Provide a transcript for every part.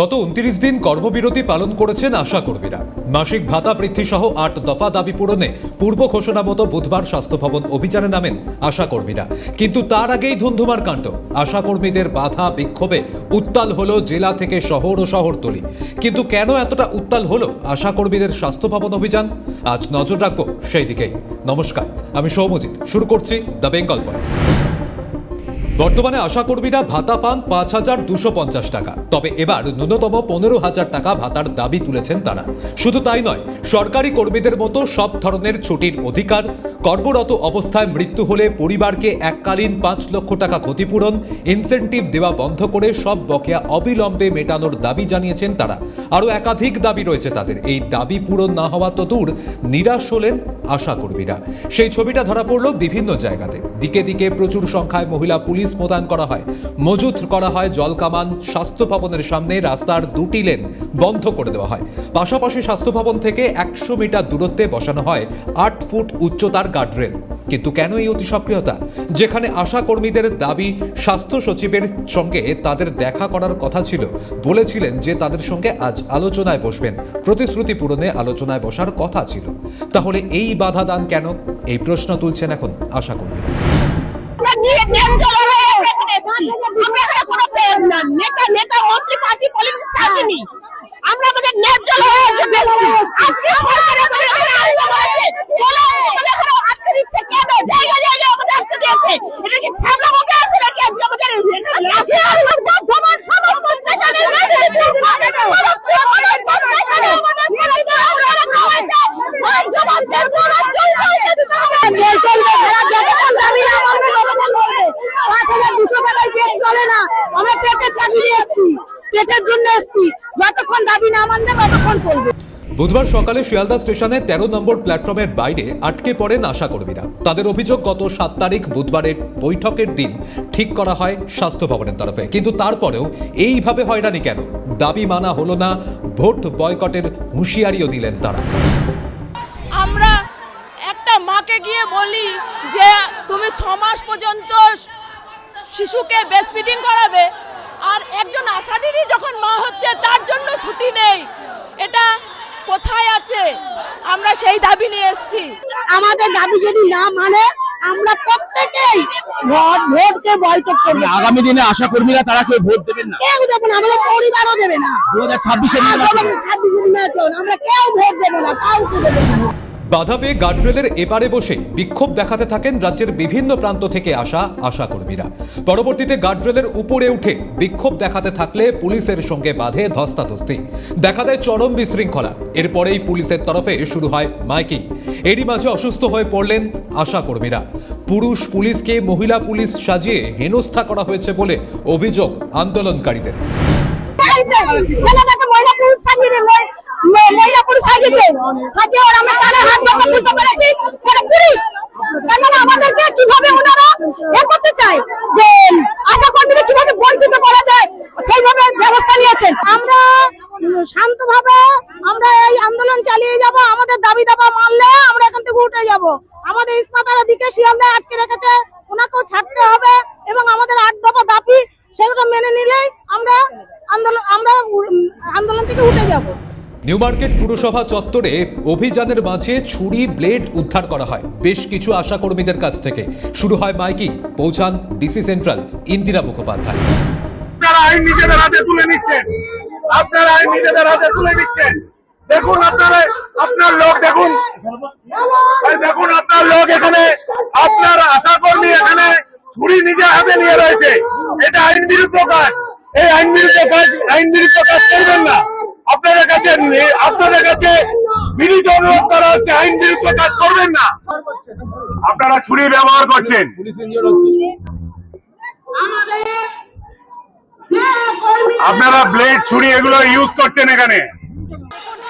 গত উনত্রিশ দিন কর্মবিরতি পালন করেছেন আশা কর্মীরা। মাসিক ভাতা বৃদ্ধি সহ আট দফা দাবি পূরণে পূর্ব ঘোষণা মতো বুধবার স্বাস্থ্য ভবন অভিযানে নামেন আশা কর্মীরা। কিন্তু তার আগেই ধুন্ধুমার কাণ্ড। আশা কর্মীদের বাধা, বিক্ষোভে উত্তাল হলো জেলা থেকে শহর ও শহরতলি। কিন্তু কেন এতটা উত্তাল হলো আশা কর্মীদের স্বাস্থ্য ভবন অভিযান? আজ নজর রাখব সেই দিকেই নমস্কার, আমি সৌমজিৎ। শুরু করছি দ্য বেঙ্গল ভয়েস। বর্তমানে আশাকর্মীরা ভাতা পান পাঁচ হাজার দুশো পঞ্চাশ টাকা। তবে এবার ন্যূনতম পনেরো হাজার টাকা ভাতার দাবি তুলেছেন তারা। শুধু তাই নয়, সরকারি কর্মীদের মতো সব ধরনের ছুটির অধিকার কর্মরত অবস্থায় মৃত্যু হলে পরিবারকে এককালীন পাঁচ লক্ষ টাকা ক্ষতিপূরণ ইনসেন্টিভ দেওয়া বন্ধ করে সব বকেয়া অবিলম্বে মেটানোর দাবি জানিয়েছেন তারা। আরও একাধিক দাবি রয়েছে তাদের। এই দাবি পূরণ না হওয়া তো দূর, নিরাশ হলেন আশা কর্মীরা। সেই ছবিটা ধরা পড়ল বিভিন্ন জায়গাতে। দিকে দিকে প্রচুর সংখ্যায় মহিলা পুলিশ মোতায়েন করা হয়। মজুত করা হয় জলকামান স্বাস্থ্য ভবনের সামনে রাস্তার দুটি লেন বন্ধ করে দেওয়া হয়। পাশাপাশি স্বাস্থ্য ভবন থেকে একশো মিটার দূরত্বে বসানো হয় আট ফুট উচ্চতার গার্ডরেল কিন্তু কেন এই অতি সক্রিয়তা? যেখানে আশা কর্মীদের দাবি, স্বাস্থ্য সচিবের সঙ্গে তাদের দেখা করার কথা ছিল, বলেছিলেন যে তাদের সঙ্গে আজ আলোচনায় বসবেন। প্রতিশ্রুতি পূরণে আলোচনায় বসার কথা ছিল। তাহলে এই বাধা দান কেন? এই প্রশ্ন তুলছেন এখন আশা কর্মীরা। আমরা লড়াই আমাদের ন্যায্য লড়াইয়ের আজকে আটকে রয়েছে। বলে আমাদের এখানে আটকে দিচ্ছে কেন? জায়গায় জায়গায় আমাদের আটকে দিয়েছে। এটা কি ছ্যাবলা মুখে আছে নাকি আজকে আমাদের এখানে? আজকে আমার বর্ধমান সমস্ত স্টেশনের নেতৃত্ব সমস্ত স্টেশনে আমাদের নেতৃত্ব রাখা হয়েছে। আর জবাবদের জবাব চলবে দিতে হবে। চলবে খারাপ যতক্ষণ দাবি না মানবে ততক্ষণ চলবে। পাঁচ হাজার দুশো টাকায় পেট চলে না আমরা পেটের দাবি নিয়ে এসছি পেটের জন্য এসছি। যতক্ষণ দাবি না মানবে ততক্ষণ চলবে। বুধবার সকালে শিয়ালদা স্টেশনে তেরো নম্বর প্ল্যাটফর্মের বাইরে আটকে পড়েন আশা কর্মীরা তাদের অভিযোগ গত সাত তারিখ বুধবারের বৈঠকের দিন ঠিক করা হয় স্বাস্থ্য ভবনের তরফে। কিন্তু তারপরেও এইভাবে হয়রানি কেন? দাবি মানা হলো না ভোট বয়কটের হুঁশিয়ারিও দিলেন তারা। আমরা একটা মাকে গিয়ে বলি যে তুমি ছ মাস পর্যন্ত শিশুকে বেস্ট ফিডিং করাবে আর একজন আশা দিদি যখন মা হচ্ছে তার জন্য ছুটি নেই। এটা কোথায় আছে? আমরা সেই দাবি নিয়ে এসেছি। আমাদের দাবি যদি না মানে আমরা প্রত্যেকেই ভোট ভোটকে বয়কট করব। আগামী দিনে আশা কর্মীরা তারা কেউ ভোট দেবেন না? কেউ দেবো না আমাদের পরিবারও দেবে না। দু হাজার ছাব্বিশে আমরা কেউ ভোট দেবো না কাউকে দেবো না। বাধা পেয়ে গার্ডরেলের এপারে বসে বিক্ষোভ দেখাতে থাকেন রাজ্যের বিভিন্ন প্রান্ত থেকে আসা আশা কর্মীরা পরবর্তীতে গার্ডরেলের উপরে উঠে বিক্ষোভ দেখাতে থাকলে পুলিশের সঙ্গে বাধে ধস্তাধস্তি। দেখা দেয় চরম বিশৃঙ্খলা। এরপরেই পুলিশের তরফে শুরু হয় মাইকিং। এরই মাঝে অসুস্থ হয়ে পড়লেন আশা কর্মীরা পুরুষ পুলিশকে মহিলা পুলিশ সাজিয়ে হেনস্থা করা হয়েছে বলে অভিযোগ আন্দোলনকারীদের। মহিলা পুরুষ সাজিয়েছে। সাজিয়ে ওর আমরা কানে হাত ধরে বুঝতে পেরেছি। ওরা পুলিশ মানে আমাদেরকে কীভাবে ওনারা এ করতে চায়, যে আশা কর্মীদের কীভাবে বঞ্চিত করা যায়, সেইভাবে ব্যবস্থা নিয়েছেন। আমরা শান্তভাবে আমরা এই আন্দোলন চালিয়ে যাব, আমাদের দাবি দাবা মানলে আমরা এখান থেকে উঠে যাব। আমাদের ইস্পাতারা দিকে শিয়ালদায় আটকে রেখেছে, ওনাকেও ছাড়তে হবে এবং আমাদের আট দফা দাবি সেগুলো মেনে নিলেই আমরা আন্দোলন আমরা আন্দোলন থেকে উঠে যাব। নিউ মার্কেট পুরসভা চত্বরে অভিযানের মাঝে ছুরি, ব্লেড উদ্ধার করা হয়। বেশ কিছু আশা কর্মীদের কাছ থেকে। শুরু হয় মাইকিং। পৌঁছান ডিসি সেন্ট্রাল ইন্দিরা মুখোপাধ্যায়। আইন তুলে নিচ্ছেন। আইন তুলে নিচ্ছেন। দেখুন আপনারা, আপনার লোক দেখুন। আপনার লোক এখানে। আপনার ছুরি হাতে নিয়ে এটা আইন বিরুদ্ধ কাজ। এই আইন বিরুদ্ধ কাজ আইন বিরুদ্ধ কাজ করবেন না। আপনাদের কাছে আপনাদের কাছে বিনীত অনুরোধ করা হচ্ছে, আইন বিরুদ্ধ কাজ করবেন না। আপনারা ছুরি ব্যবহার করছেন। আপনারা ব্লেড, ছুরি এগুলো ইউজ করছেন এখানে।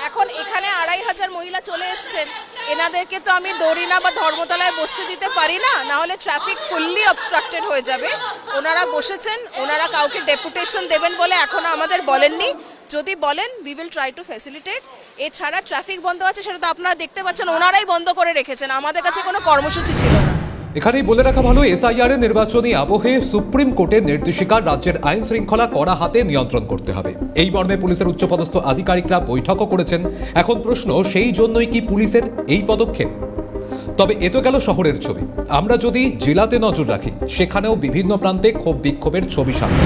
এখন এখানে আড়াই হাজার মহিলা চলে এসেছেন। এনাদেরকে তো আমি দড়িনা বা ধর্মতলায় বসতে দিতে পারি না না হলে ট্রাফিক ফুললি অবস্ট্রাক্টেড হয়ে যাবে। ওনারা বসেছেন, ওনারা কাউকে ডেপুটেশন দেবেন বলে এখনও আমাদের বলেননি। যদি বলেন we will try to facilitate এছাড়া ট্রাফিক বন্ধ আছে, সেটা তো আপনারা দেখতে পাচ্ছেন, ওনারাই বন্ধ করে রেখেছেন। আমাদের কাছে কোনো কর্মসূচি ছিল না। এখানেই বলে রাখা ভালো, এসআইআর এর নির্বাচনী আবহে সুপ্রিম কোর্টের নির্দেশিকা, রাজ্যের আইন শৃঙ্খলা কড়া হাতে নিয়ন্ত্রণ করতে হবে। এই মর্মে পুলিশের উচ্চপদস্থ আধিকারিকরা বৈঠকও করেছেন। এখন প্রশ্ন, সেই জন্যই কি পুলিশের এই পদক্ষেপ? তবে এ তো গেল শহরের ছবি। আমরা যদি জেলাতে নজর রাখি, সেখানেও বিভিন্ন প্রান্তে ক্ষোভ বিক্ষোভের ছবি সামনে।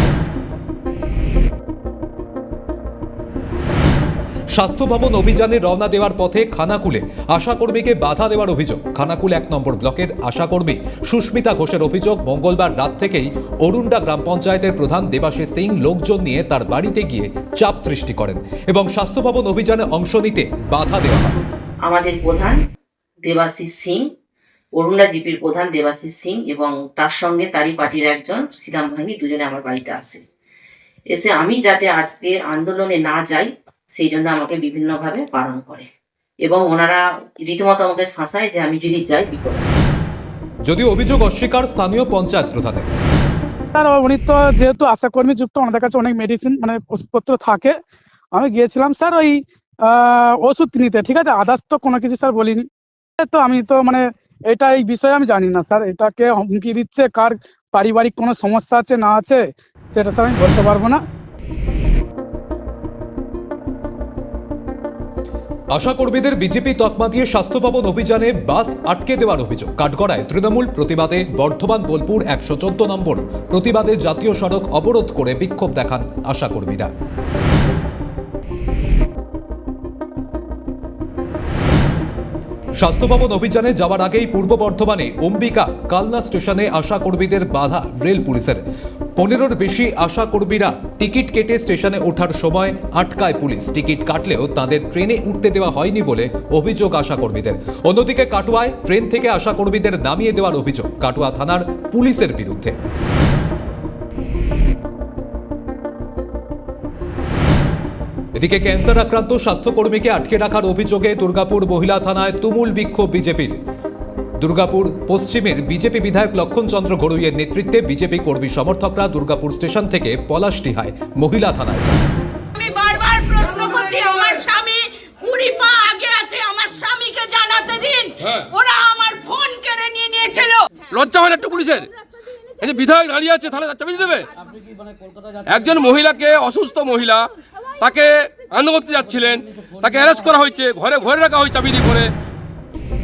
স্বাস্থ্য ভবন অভিযানে রওনা দেওয়ার পথে খানাকুলে আশাকর্মীকে বাধা দেওয়ার অভিযোগ। খানাকুল এক নম্বর ব্লকের আশাকর্মী সুস্মিতা ঘোষের অভিযোগ মঙ্গলবার রাত থেকেই অরুণ্ডা গ্রাম পঞ্চায়েতের প্রধান দেবাশিস সিং লোকজন নিয়ে তার বাড়িতে গিয়ে চাপ সৃষ্টি করেন এবং স্বাস্থ্য ভবন অভিযানে অংশ নিতে বাধা দেওয়া হয়। আমাদের প্রধান দেবাশিস সিং অরুণা জিপির প্রধান দেবাশিস সিং এবং তার সঙ্গে তারই পার্টির একজন শ্রীরাম ভাঙি দুজনে আমার বাড়িতে আসে। এসে আমি যাতে আজকে আন্দোলনে না যাই সেই জন্য আমাকে বিভিন্নভাবে বারণ করে। এবং ওনারা রীতিমতো আমাকে শাসায় যে আমি যদি যাই বিপদ আছে। যদিও অভিযোগ অস্বীকার স্থানীয় পঞ্চায়েত প্রধানের। স্যার উনি তো যেহেতু আশাকর্মী যুক্ত ওনাদের কাছে অনেক মেডিসিন মানে ওষুধপত্র থাকে। আমি গিয়েছিলাম স্যার ওই আহ, ওষুধ নিতে ঠিক আছে? আদার্স তো কোনো কিছু স্যার বলিনি। তো আমি তো মানে এটা এই বিষয়ে আমি জানি না স্যার। এটাকে হুমকি দিচ্ছে কার পারিবারিক কোনো সমস্যা আছে না আছে সেটা স্যার আমি বলতে পারব না। আশা কর্মীদের বিজেপি তকমা দিয়ে স্বাস্থ্য ভবন অভিযানে বাস আটকে দেওয়ার অভিযোগ। কাঠগড়ায় তৃণমূল প্রতিবাদে বর্ধমান বোলপুর একশো চোদ্দ নম্বর প্রতিবাদে জাতীয় সড়ক অবরোধ করে বিক্ষোভ দেখান আশা কর্মীরা স্বাস্থ্য ভবন অভিযানে যাওয়ার আগেই পূর্ব বর্ধমানে অম্বিকা কালনা স্টেশনে আশা কর্মীদের বাধা রেল পুলিশের। পনেরোর বেশি আশা কর্মীরা টিকিট কেটে স্টেশনে ওঠার সময় আটকায় পুলিশ। টিকিট কাটলেও তাদের ট্রেনে উঠতে দেওয়া হয়নি বলে অভিযোগ আশা কর্মীদের অন্যদিকে কাটোয়ায় ট্রেন থেকে আশা কর্মীদের নামিয়ে দেওয়ার অভিযোগ কাটোয়া থানার পুলিশের বিরুদ্ধে। এদিকে ক্যান্সার আক্রান্ত স্বাস্থ্যকর্মীকে আটকে রাখার অভিযোগে দুর্গাপুর মহিলা থানায় তুমুল বিক্ষোভ বিজেপির। দুর্গাপুর পশ্চিমের বিজেপি বিধায়ক লক্ষণচন্দ্র ঘড়ুইয়ের নেতৃত্বে বিজেপি কর্মী সমর্থকরা দুর্গাপুর স্টেশন থেকে পলাশটিহায় মহিলা থানায় যান আমি বারবার প্রশ্ন করছি আমার স্বামী কুড়ি পা আগে আছে আমার স্বামীকে জানাতে দিন। ওরা আমার ফোন কেড়ে নিয়ে নিয়েছিল। লজ্জা হয় না একটু পুলিশের? এই যে বিধায়ক দাঁড়িয়ে আছে তাহলে চাবি দেবে একজন মহিলাকে অসুস্থ মহিলা তাকে আনন্দ করতে যাচ্ছিলেন তাকে অ্যারেস্ট করা হয়েছে ঘরে ঘরে রাখা হয়েছে চাবি দিয়ে করে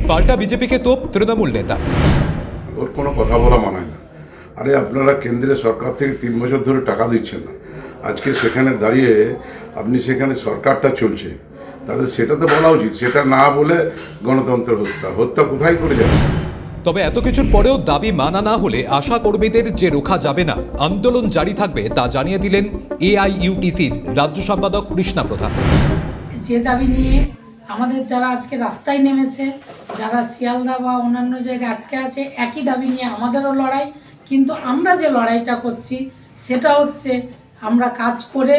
পাল্টা বিজেপিকে তোপ তৃণমূল নেতা। ওর কোনো কথা বলা মানায় না। আরে আপনারা কেন্দ্রের সরকার থেকে তিন বছর ধরে টাকা দিচ্ছেন না। আজকে সেখানে দাঁড়িয়ে আপনি সেখানে সরকারটা চলছে তাদের সেটা তো বলা উচিত। সেটা না বলে গণতন্ত্র হত্যা। হত্যা কোথায় করে যাবে? তবে এত কিছুর পরেও দাবি মানা না হলে আশা কর্মীদের যে রোখা যাবে না আন্দোলন জারি থাকবে তা জানিয়ে দিলেন এআইইউটিসির রাজ্য সম্পাদক কৃষ্ণা প্রধান। যে দাবি নিয়ে আমাদের যারা আজকে রাস্তায় নেমেছে, যারা শিয়ালদা বা অন্যান্য জায়গায় আটকে আছে, একই দাবি নিয়ে আমাদেরও লড়াই। কিন্তু আমরা যে লড়াইটা করছি, সেটা হচ্ছে আমরা কাজ করে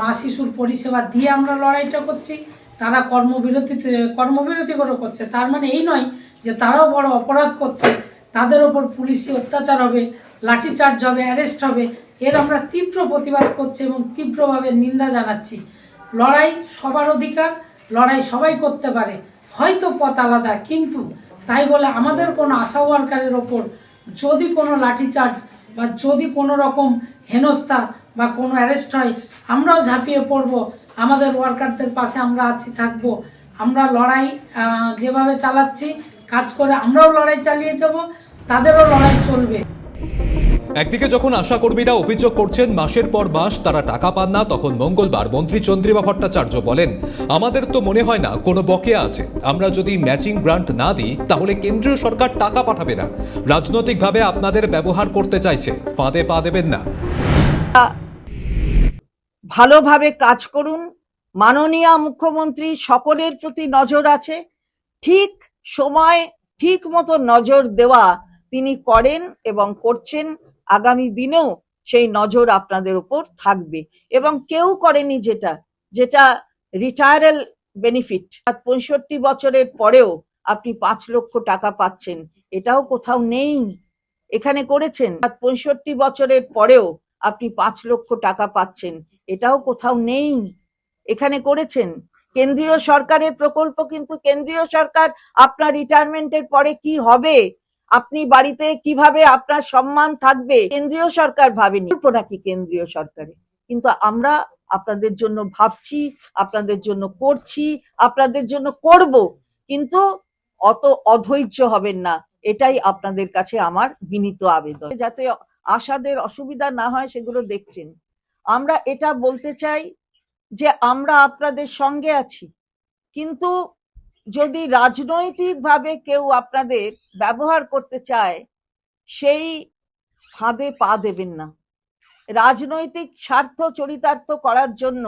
মা শিশুর পরিষেবা দিয়ে আমরা লড়াইটা করছি, তারা কর্মবিরতিতে কর্মবিরতি করে করছে। তার মানে এই নয় যে তারাও বড় অপরাধ করছে, তাদের ওপর পুলিশি অত্যাচার হবে, লাঠিচার্জ হবে, অ্যারেস্ট হবে, এর আমরা তীব্র প্রতিবাদ করছি এবং তীব্রভাবে নিন্দা জানাচ্ছি। লড়াই সবার অধিকার লড়াই সবাই করতে পারে। হয়তো পথ আলাদা, কিন্তু তাই বলে আমাদের কোনো আশা ওয়ার্কারের ওপর যদি কোনো লাঠিচার্জ বা যদি কোনো রকম হেনস্থা বা কোনো অ্যারেস্ট হয়, আমরাও ঝাঁপিয়ে পড়ব। আমাদের ওয়ার্কারদের পাশে আমরা আছি, থাকব। আমরা লড়াই যেভাবে চালাচ্ছি, কাজ করে আমরাও লড়াই চালিয়ে যাব, তাদেরও লড়াই চলবে। একদিকে যখন আশা কর্মীরা অভিযোগ করছেন মাসের পর মাস তারা টাকা পান না, তখন মঙ্গলবার মন্ত্রী চন্দ্রিমা ভট্টাচার্য বলেন, আমাদের তো মনে হয় না কোনো বকেয়া আছে। আমরা যদি ম্যাচিং গ্রান্ট না দিই, তাহলে কেন্দ্রীয় সরকার টাকা পাঠাবে না। রাজনৈতিকভাবে আপনাদের ব্যবহার করতে চাইছে। ফাঁদে পা দেবেন না। ভালোভাবে কাজ করুন। মাননীয় মুখ্যমন্ত্রী সকলের প্রতি নজর আছে। ঠিক সময়, ঠিক মতো নজর দেওয়া তিনি করেন এবং করছেন। আগামী দিনেও সেই নজর আপনাদের উপর থাকবে। এবং কেউ করেনি যেটা যেটা রিটায়ারেল বেনিফিট পঁয়ষট্টি বছরের পরেও আপনি পাঁচ লক্ষ টাকা পাচ্ছেন, এটাও কোথাও নেই। এখানে করেছেন পঁয়ষট্টি বছরের পরেও আপনি পাঁচ লক্ষ টাকা পাচ্ছেন, এটাও কোথাও নেই। এখানে করেছেন, কেন্দ্রীয় সরকারের প্রকল্প, কিন্তু কেন্দ্রীয় সরকার আপনার রিটায়ারমেন্টের পরে কি হবে? আপনি বাড়িতে কীভাবে আপনার সম্মান থাকবে, কেন্দ্রীয় সরকার ভাবেনি। নাকি কেন্দ্রীয় সরকারে কিন্তু আমরা আপনাদের জন্য ভাবছি, আপনাদের জন্য করছি, আপনাদের জন্য করব, কিন্তু অত অধৈর্য হবেন না। এটাই আপনাদের কাছে আমার বিনীত আবেদন। যাতে আশাদের অসুবিধা না হয়, সেগুলো দেখছেন। আমরা এটা বলতে চাই যে আমরা আপনাদের সঙ্গে আছি, কিন্তু যদি রাজনৈতিকভাবে কেউ আপনাদের ব্যবহার করতে চায়, সেই ফাঁদে পা দেবেন না। রাজনৈতিক স্বার্থ চরিতার্থ করার জন্য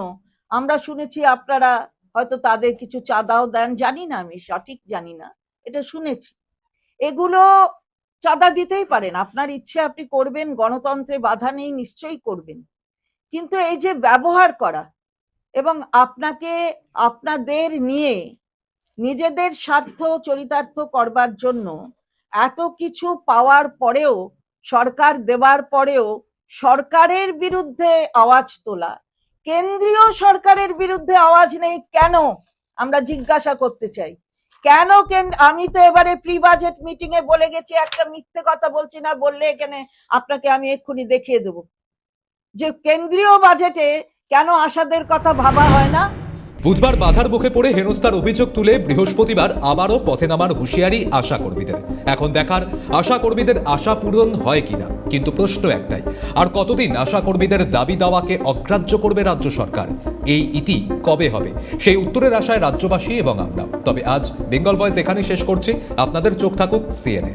আমরা শুনেছি আপনারা হয়তো তাদের কিছু চাঁদাও দেন, জানি না আমি, সঠিক জানি না, এটা শুনেছি। এগুলো চাঁদা দিতেই পারেন, আপনার ইচ্ছে আপনি করবেন, গণতন্ত্রে বাধা নেই, নিশ্চয়ই করবেন। কিন্তু এই যে ব্যবহার করা এবং আপনাকে, আপনাদের নিয়ে নিজেদের স্বার্থ চরিতার্থ করবার জন্য এত কিছু পাওয়ার পরেও, সরকার দেওয়ার পরেও সরকারের বিরুদ্ধে আওয়াজ তোলা। কেন্দ্রীয় সরকারের বিরুদ্ধে আওয়াজ নেই কেন? আমরা জিজ্ঞাসা করতে চাই। কেন কেন- আমি তো এবারে প্রি বাজেট মিটিং এ বলে গেছি, একটা মিথ্যে কথা বলছি না, বললে এখানে আপনাকে আমি এক্ষুনি দেখিয়ে দেব। যে কেন্দ্রীয় বাজেটে কেন আশাদের কথা ভাবা হয় না? বুধবার বাধার মুখে পড়ে হেনস্থার অভিযোগ তুলে বৃহস্পতিবার আবারও পথে নামার হুঁশিয়ারি আশা কর্মীদের এখন দেখার আশা কর্মীদের আশা পূরণ হয় কিনা? কিন্তু প্রশ্ন একটাই, আর কতদিন আশা কর্মীদের দাবি দাওয়াকে অগ্রাহ্য করবে রাজ্য সরকার? এই ইতি কবে হবে? সেই উত্তরের আশায় রাজ্যবাসী এবং আমরাও। তবে আজ বেঙ্গল ভয়েস এখানেই শেষ করছি। আপনাদের চোখ থাকুক সিএনএ